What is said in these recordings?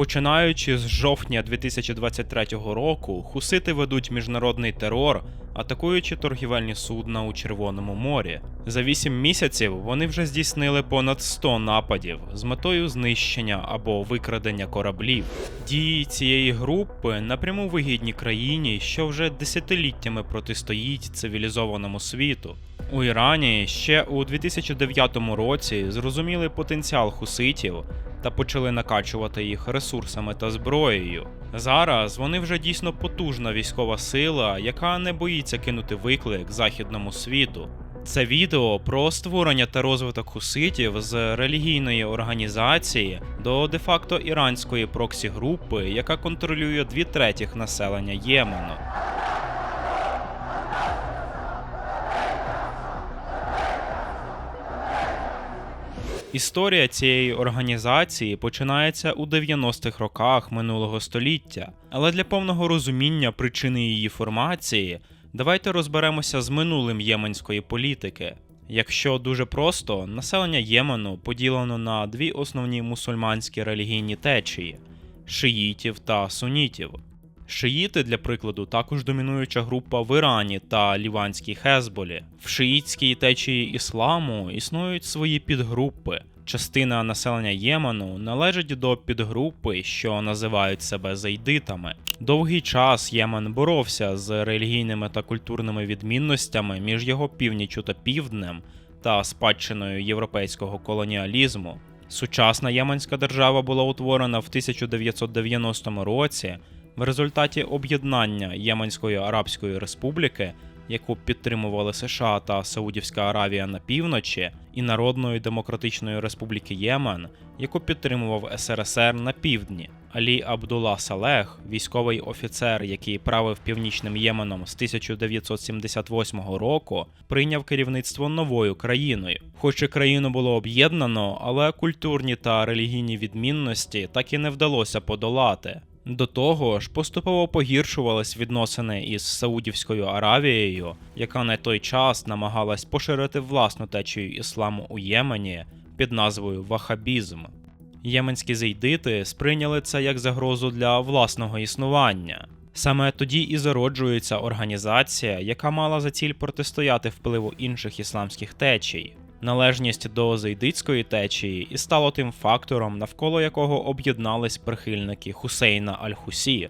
Починаючи з жовтня 2023 року, хусити ведуть міжнародний терор, атакуючи торгівельні судна у Червоному морі. За 8 місяців вони вже здійснили понад 100 нападів з метою знищення або викрадення кораблів. Дії цієї групи напряму вигідні країні, що вже десятиліттями протистоїть цивілізованому світу. У Ірані ще у 2009 році зрозуміли потенціал хуситів та почали накачувати їх ресурсами та зброєю. Зараз вони вже дійсно потужна військова сила, яка не боїться кинути виклик західному світу. Це відео про створення та розвиток хуситів з релігійної організації до де-факто іранської проксі-групи, яка контролює дві третіх населення Ємену. Історія цієї організації починається у 90-х роках минулого століття, але для повного розуміння причини її формації давайте розберемося з минулим єменської політики. Якщо дуже просто, населення Ємену поділено на дві основні мусульманські релігійні течії шиїтів та сунітів. Шиїти, для прикладу, також домінуюча група в Ірані та Ліванській Хезболі. В шиїтській течії ісламу існують свої підгрупи. Частина населення Ємену належить до підгрупи, що називають себе зайдитами. Довгий час Ємен боровся з релігійними та культурними відмінностями між його північю та півднем та спадщиною європейського колоніалізму. Сучасна Єменська держава була утворена в 1990 році в результаті об'єднання Єменської Арабської Республіки, яку підтримували США та Саудівська Аравія на півночі, і Народної Демократичної Республіки Ємен, яку підтримував СРСР на півдні. Алі Абдулла Салех, військовий офіцер, який правив північним Єменом з 1978 року, прийняв керівництво новою країною. Хоч і країну було об'єднано, але культурні та релігійні відмінності так і не вдалося подолати. До того ж, поступово погіршувались відносини із Саудівською Аравією, яка на той час намагалась поширити власну течію ісламу у Ємені під назвою Вахабізм. Єменські зейдити сприйняли це як загрозу для власного існування. Саме тоді і зароджується організація, яка мала за ціль протистояти впливу інших ісламських течій. Належність до зайдитської течії і стало тим фактором, навколо якого об'єднались прихильники Хусейна Аль-Хусі.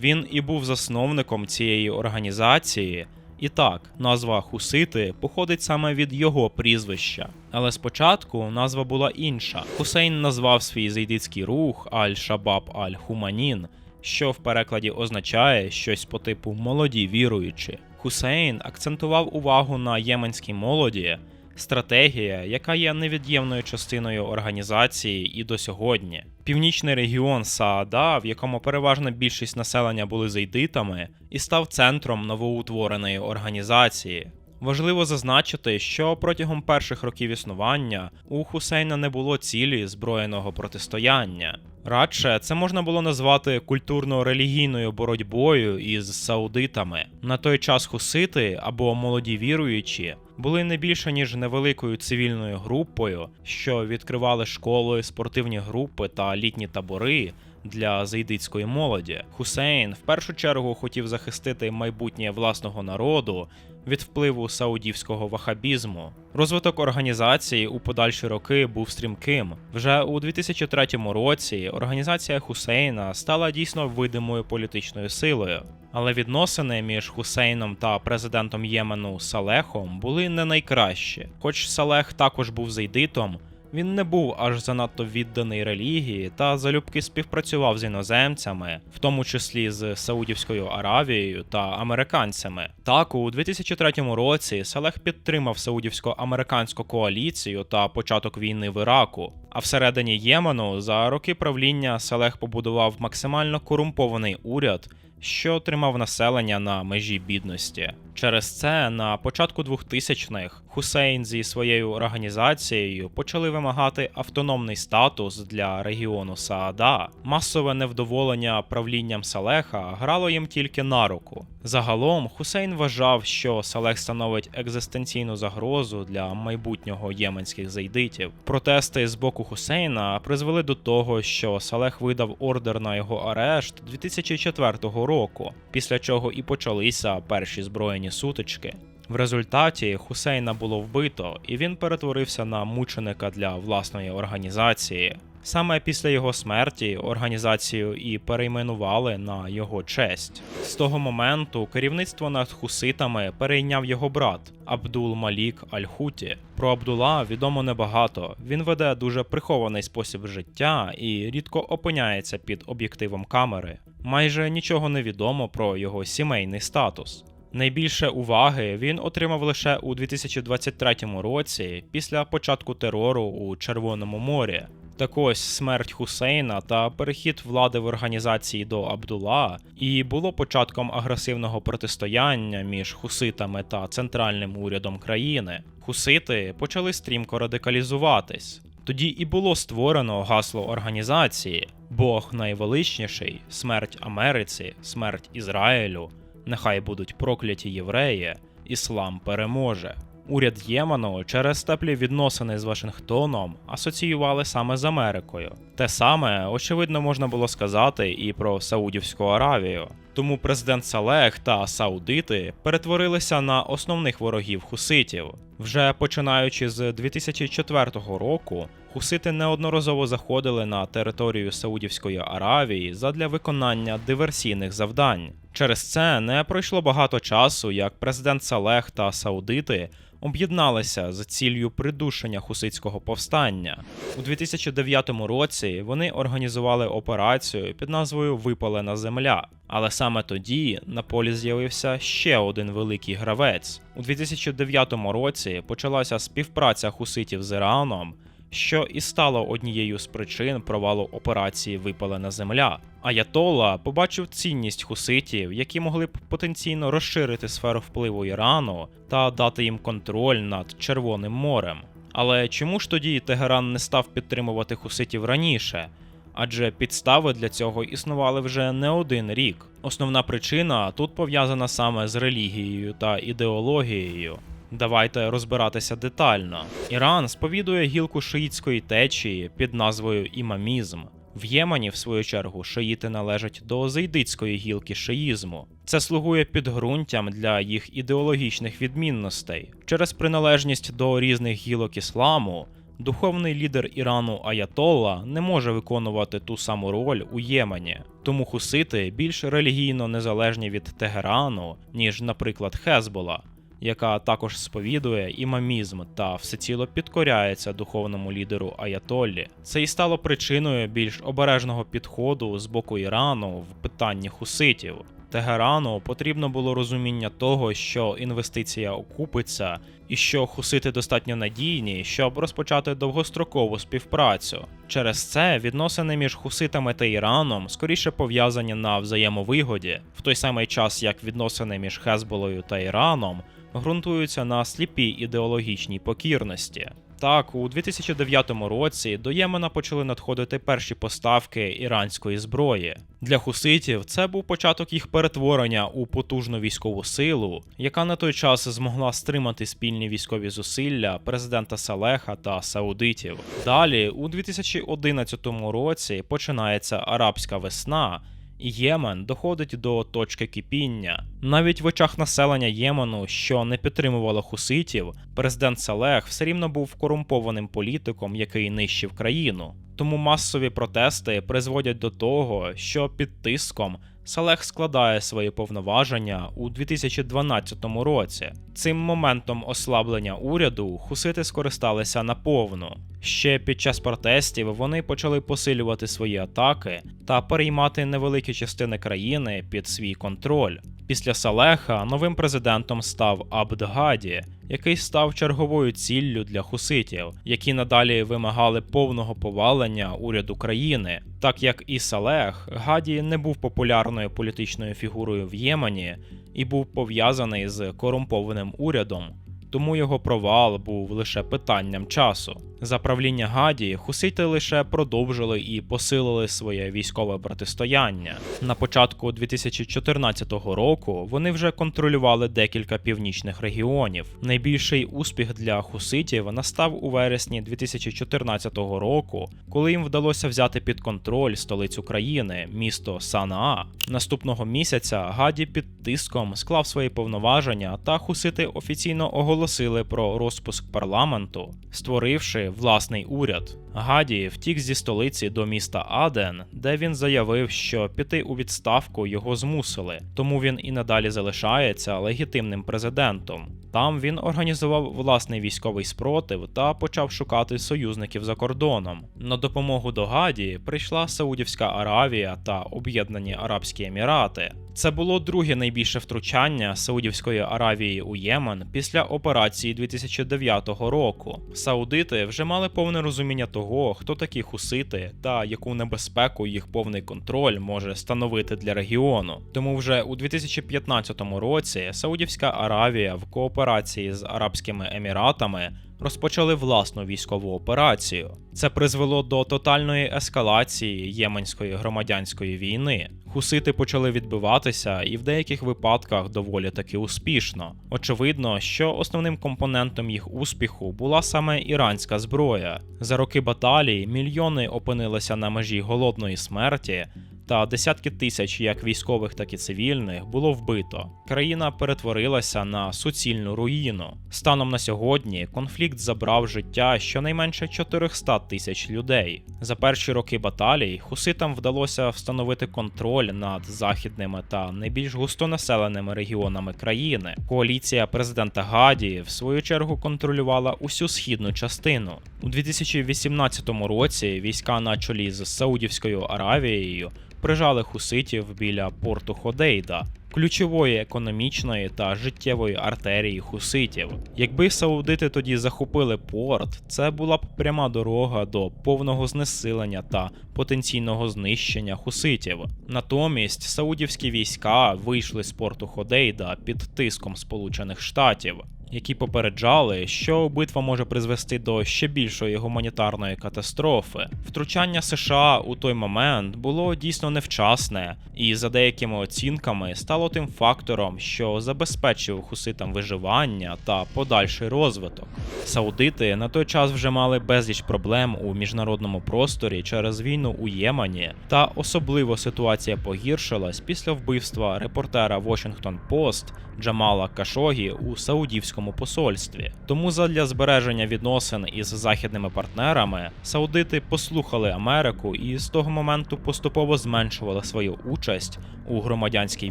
Він і був засновником цієї організації. І так, назва Хусити походить саме від його прізвища. Але спочатку назва була інша. Хусейн назвав свій зайдитський рух Аль-Шабаб Аль-Хуманін, що в перекладі означає щось по типу молоді віруючі. Хусейн акцентував увагу на єменській молоді стратегія, яка є невід'ємною частиною організації і до сьогодні. Північний регіон Саада, в якому переважна більшість населення були зайдитами, і став центром новоутвореної організації. Важливо зазначити, що протягом перших років існування у Хусейна не було цілі зброєного протистояння. Радше це можна було назвати культурно-релігійною боротьбою із саудитами. На той час хусити або молоді віруючі були не більше ніж невеликою цивільною групою, що відкривали школи, спортивні групи та літні табори. Для зайдитської молоді Хусейн в першу чергу хотів захистити майбутнє власного народу від впливу саудівського вахабізму. Розвиток організації у подальші роки був стрімким. Вже у 2003 році організація Хусейна стала дійсно видимою політичною силою. Але відносини між Хусейном та президентом Ємену Салехом були не найкращі. Хоч Салех також був зайдитом, він не був аж занадто відданий релігії та залюбки співпрацював з іноземцями, в тому числі з Саудівською Аравією та американцями. Так, у 2003 році Салех підтримав саудівсько-американську коаліцію та початок війни в Іраку. А всередині Ємену за роки правління Салех побудував максимально корумпований уряд що тримав населення на межі бідності. Через це на початку 2000-х Хусейн зі своєю організацією почали вимагати автономний статус для регіону Саада. Масове невдоволення правлінням Салеха грало їм тільки на руку. Загалом Хусейн вважав, що Салех становить екзистенційну загрозу для майбутнього єменських зайдитів. Протести з боку Хусейна призвели до того, що Салех видав ордер на його арешт 2004 року, після чого і почалися перші збройні сутички. В результаті Хусейна було вбито, і він перетворився на мученика для власної організації. Саме після його смерті організацію і перейменували на його честь. З того моменту керівництво над хуситами перейняв його брат Абдул Малік Аль-Хуті. Про Абдула відомо небагато. Він веде дуже прихований спосіб життя і рідко опиняється під об'єктивом камери. Майже нічого не відомо про його сімейний статус. Найбільше уваги він отримав лише у 2023 році після початку терору у Червоному морі. Так ось смерть Хусейна та перехід влади в організації до Абдула і було початком агресивного протистояння між хуситами та центральним урядом країни. Хусити почали стрімко радикалізуватись. Тоді і було створено гасло організації Бог найвеличніший, смерть Америці, смерть Ізраїлю. Нехай будуть прокляті євреї, іслам переможе. Уряд Ємену через теплі відносини з Вашингтоном асоціювали саме з Америкою. Те саме, очевидно, можна було сказати і про Саудівську Аравію. Тому президент Салех та Саудити перетворилися на основних ворогів хуситів. Вже починаючи з 2004 року, хусити неодноразово заходили на територію Саудівської Аравії задля виконання диверсійних завдань. Через це не пройшло багато часу, як президент Салех та Саудити об'єдналися з ціллю придушення хуситського повстання. У 2009 році вони організували операцію під назвою Випалена земля. Але саме тоді на полі з'явився ще один великий гравець. У 2009 році почалася співпраця хуситів з Іраном що і стало однією з причин провалу операції Випалена земля. Аятолла побачив цінність хуситів, які могли б потенційно розширити сферу впливу Ірану та дати їм контроль над Червоним морем. Але чому ж тоді Тегеран не став підтримувати хуситів раніше? Адже підстави для цього існували вже не один рік. Основна причина тут пов'язана саме з релігією та ідеологією. Давайте розбиратися детально. Іран сповідує гілку шиїтської течії під назвою імамізм. В Ємені, в свою чергу, шиїти належать до зайдицької гілки шиїзму. Це слугує підґрунтям для їх ідеологічних відмінностей. Через приналежність до різних гілок ісламу, духовний лідер Ірану Аятолла не може виконувати ту саму роль у Ємені. Тому хусити більш релігійно незалежні від Тегерану, ніж, наприклад, Хезбола яка також сповідує імамізм та всеціло підкоряється духовному лідеру Аятоллі. Це і стало причиною більш обережного підходу з боку Ірану в питанні хуситів. Тегерану потрібно було розуміння того, що інвестиція окупиться, і що хусити достатньо надійні, щоб розпочати довгострокову співпрацю. Через це відносини між хуситами та Іраном скоріше пов'язані на взаємовигоді, в той самий час як відносини між Хезболою та Іраном ґрунтуються на сліпій ідеологічній покірності. Так, у 2009 році до Ємена почали надходити перші поставки іранської зброї. Для хуситів це був початок їх перетворення у потужну військову силу, яка на той час змогла стримати спільні військові зусилля президента Салеха та Саудитів. Далі, у 2011 році, починається арабська весна. Ємен доходить до точки кипіння. Навіть в очах населення Ємену, що не підтримувало хуситів, президент Салех все рівно був корумпованим політиком, який нищив країну. Тому масові протести призводять до того, що під тиском Салех складає свої повноваження у 2012 році. Цим моментом ослаблення уряду хусити скористалися наповну. Ще під час протестів вони почали посилювати свої атаки та переймати невеликі частини країни під свій контроль. Після Салеха новим президентом став Абдгаді, який став черговою ціллю для хуситів, які надалі вимагали повного повалення уряду країни. Так як і Салех, Гаді не був популярною політичною фігурою в Ємені і був пов'язаний з корумпованим урядом. тому його провал був лише питанням часу. За правління Гаді хусити лише продовжили і посилили своє військове протистояння. На початку 2014 року вони вже контролювали декілька північних регіонів. Найбільший успіх для хуситів настав у вересні 2014 року, коли їм вдалося взяти під контроль столицю країни, місто Санаа. Наступного місяця Гаді під тиском склав свої повноваження, та хусити офіційно оголосили про розпуск парламенту, створивши власний уряд. Гаді втік зі столиці до міста Аден, де він заявив, що піти у відставку його змусили, тому він і надалі залишається легітимним президентом. Там він організував власний військовий спротив та почав шукати союзників за кордоном. На допомогу до Гаді прийшла Саудівська Аравія та Об'єднані Арабські Емірати. Це було друге найбільше втручання Саудівської Аравії у Ємен після операції 2009 року. Саудити вже мали повне розуміння того, хто такі хусити та яку небезпеку їх повний контроль може становити для регіону. Тому вже у 2015 році Саудівська Аравія в кооперації з Арабськими Еміратами розпочали власну військову операцію. Це призвело до тотальної ескалації єменської громадянської війни. Хусити почали відбиватися і в деяких випадках доволі таки успішно. Очевидно, що основним компонентом їх успіху була саме іранська зброя. За роки баталій мільйони опинилися на межі голодної смерті. Та десятки тисяч як військових, так і цивільних було вбито. Країна перетворилася на суцільну руїну. Станом на сьогодні конфлікт забрав життя щонайменше 400 тисяч людей. За перші роки баталій хуситам вдалося встановити контроль над західними та найбільш густонаселеними регіонами країни. Коаліція президента Гаді в свою чергу контролювала усю східну частину. У 2018 році війська на чолі з Саудівською Аравією прижали хуситів біля порту Ходейда, ключової економічної та життєвої артерії хуситів. Якби саудити тоді захопили порт, це була б пряма дорога до повного знесилення та потенційного знищення хуситів. Натомість саудівські війська вийшли з порту Ходейда під тиском Сполучених Штатів які попереджали, що битва може призвести до ще більшої гуманітарної катастрофи. Втручання США у той момент було дійсно невчасне, і за деякими оцінками стало тим фактором, що забезпечив хуситам виживання та подальший розвиток. Саудити на той час вже мали безліч проблем у міжнародному просторі через війну у Ємені, та особливо ситуація погіршилась після вбивства репортера Washington Post Джамала Кашогі у саудівському посольстві. Тому задля збереження відносин із західними партнерами саудити послухали Америку і з того моменту поступово зменшували свою участь у громадянській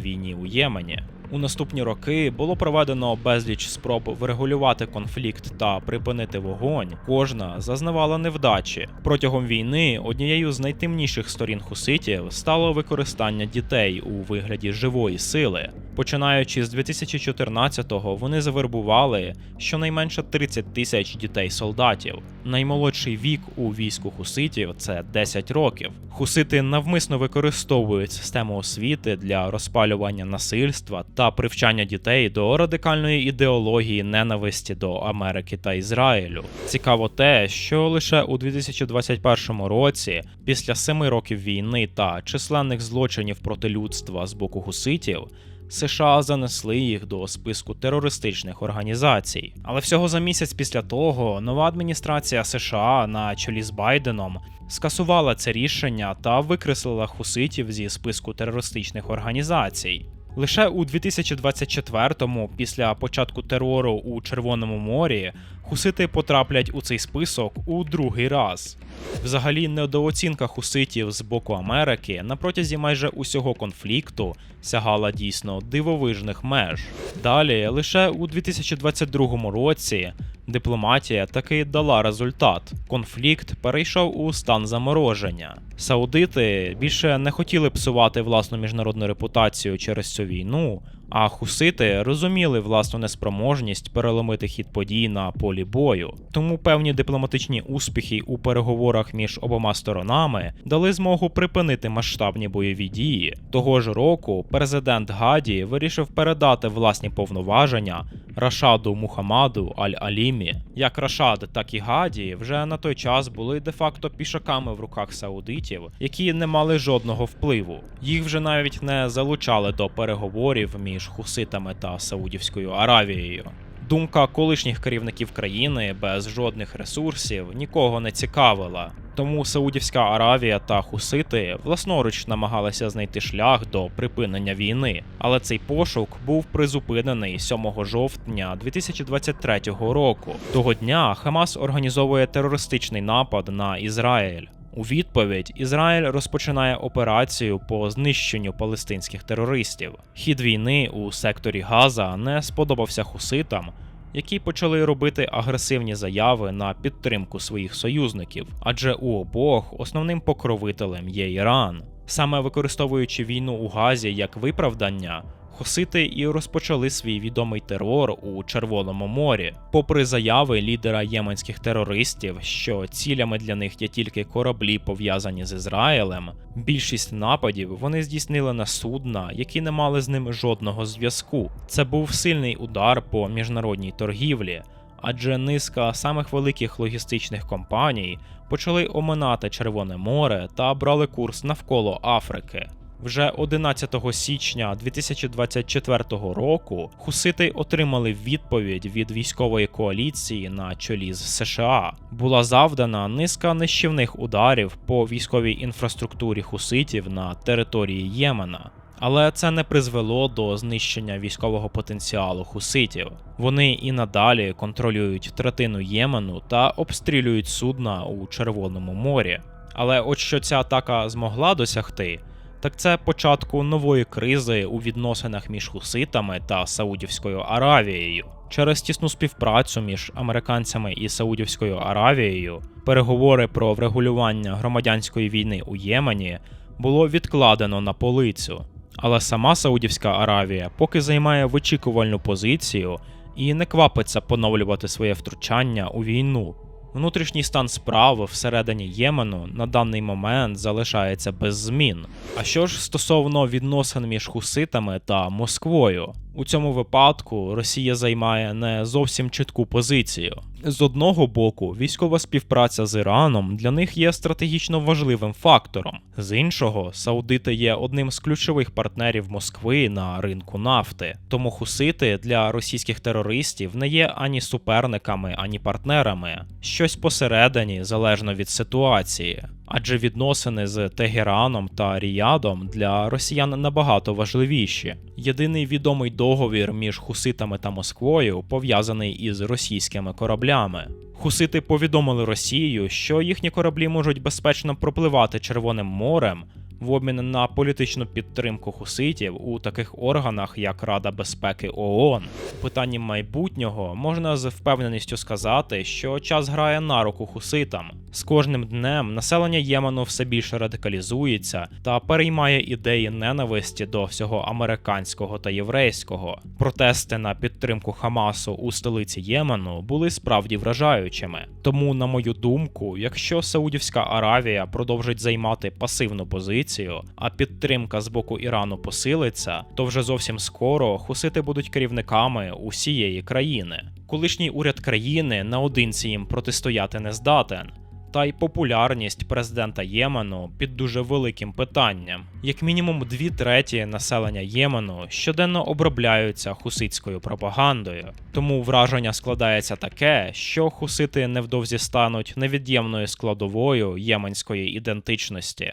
війні у Ємені. У наступні роки було проведено безліч спроб врегулювати конфлікт та припинити вогонь. Кожна зазнавала невдачі. Протягом війни однією з найтемніших сторін хуситів стало використання дітей у вигляді живої сили. Починаючи з 2014-го, вони завербували щонайменше 30 тисяч дітей-солдатів. Наймолодший вік у війську хуситів це 10 років. Хусити навмисно використовують систему освіти для розпалювання насильства та привчання дітей до радикальної ідеології ненависті до Америки та Ізраїлю. Цікаво те, що лише у 2021 році, після семи років війни та численних злочинів проти людства з боку гуситів. США занесли їх до списку терористичних організацій. Але всього за місяць після того нова адміністрація США на чолі з Байденом скасувала це рішення та викреслила хуситів зі списку терористичних організацій. Лише у 2024-му, після початку терору у Червоному морі, хусити потраплять у цей список у другий раз. Взагалі, недооцінка хуситів з боку Америки на протязі майже усього конфлікту сягала дійсно дивовижних меж. Далі, лише у 2022 році, дипломатія таки дала результат. Конфлікт перейшов у стан замороження. Саудити більше не хотіли псувати власну міжнародну репутацію через цю війну, А хусити розуміли власну неспроможність переломити хід подій на полі бою. Тому певні дипломатичні успіхи у переговорах між обома сторонами дали змогу припинити масштабні бойові дії. Того ж року президент Гаді вирішив передати власні повноваження Рашаду Мухаммаду Аль-Алімі. Як Рашад, так і Гаді вже на той час були де-факто пішаками в руках саудитів, які не мали жодного впливу. Їх вже навіть не залучали до переговорів між хуситами та Саудівською Аравією. Думка колишніх керівників країни без жодних ресурсів нікого не цікавила. Тому Саудівська Аравія та Хусити власноруч намагалися знайти шлях до припинення війни, але цей пошук був призупинений 7 жовтня 2023 року. Того дня Хамас організовує терористичний напад на Ізраїль. У відповідь Ізраїль розпочинає операцію по знищенню палестинських терористів. Хід війни у секторі Газа не сподобався хуситам, які почали робити агресивні заяви на підтримку своїх союзників, адже у обох основним покровителем є Іран. Саме використовуючи війну у Газі як виправдання, Хусити і розпочали свій відомий терор у Червоному морі, попри заяви лідера єменських терористів, що цілями для них є тільки кораблі, пов'язані з Ізраїлем. Більшість нападів вони здійснили на судна, які не мали з ним жодного зв'язку. Це був сильний удар по міжнародній торгівлі. Адже низка самих великих логістичних компаній почали оминати Червоне море та брали курс навколо Африки. Вже 11 січня 2024 року хусити отримали відповідь від військової коаліції на чолі з США. Була завдана низка нищівних ударів по військовій інфраструктурі хуситів на території Ємена. Але це не призвело до знищення військового потенціалу хуситів. Вони і надалі контролюють третину Ємену та обстрілюють судна у Червоному морі. Але от що ця атака змогла досягти, так це початку нової кризи у відносинах між хуситами та Саудівською Аравією. Через тісну співпрацю між американцями і Саудівською Аравією переговори про врегулювання громадянської війни у Ємені було відкладено на полицю. Але сама Саудівська Аравія поки займає вичікувальну позицію і не квапиться поновлювати своє втручання у війну. Внутрішній стан справ всередині Ємену на даний момент залишається без змін. А що ж стосовно відносин між хуситами та Москвою? У цьому випадку Росія займає не зовсім чітку позицію. З одного боку, військова співпраця з Іраном для них є стратегічно важливим фактором. З іншого, Саудити є одним з ключових партнерів Москви на ринку нафти. Тому хусити для російських терористів не є ані суперниками, ані партнерами. Щось посередині залежно від ситуації. Адже відносини з Тегераном та Ріядом для росіян набагато важливіші. Єдиний відомий договір між хуситами та Москвою пов'язаний із російськими кораблями. Хусити повідомили Росію, що їхні кораблі можуть безпечно пропливати Червоним морем в обмін на політичну підтримку хуситів у таких органах, як Рада безпеки ООН. У питанні майбутнього можна з впевненістю сказати, що час грає на руку хуситам. З кожним днем населення Ємену все більше радикалізується та переймає ідеї ненависті до всього американського та єврейського. Протести на підтримку Хамасу у столиці Ємену були справді вражаючими. Тому, на мою думку, якщо Саудівська Аравія продовжить займати пасивну позицію, а підтримка з боку Ірану посилиться, то вже зовсім скоро хусити будуть керівниками усієї країни. Колишній уряд країни наодинці їм протистояти не здатен. Та й популярність президента Ємену під дуже великим питанням. Як мінімум дві треті населення Ємену щоденно обробляються хуситською пропагандою. Тому враження складається таке, що хусити невдовзі стануть невід'ємною складовою єменської ідентичності.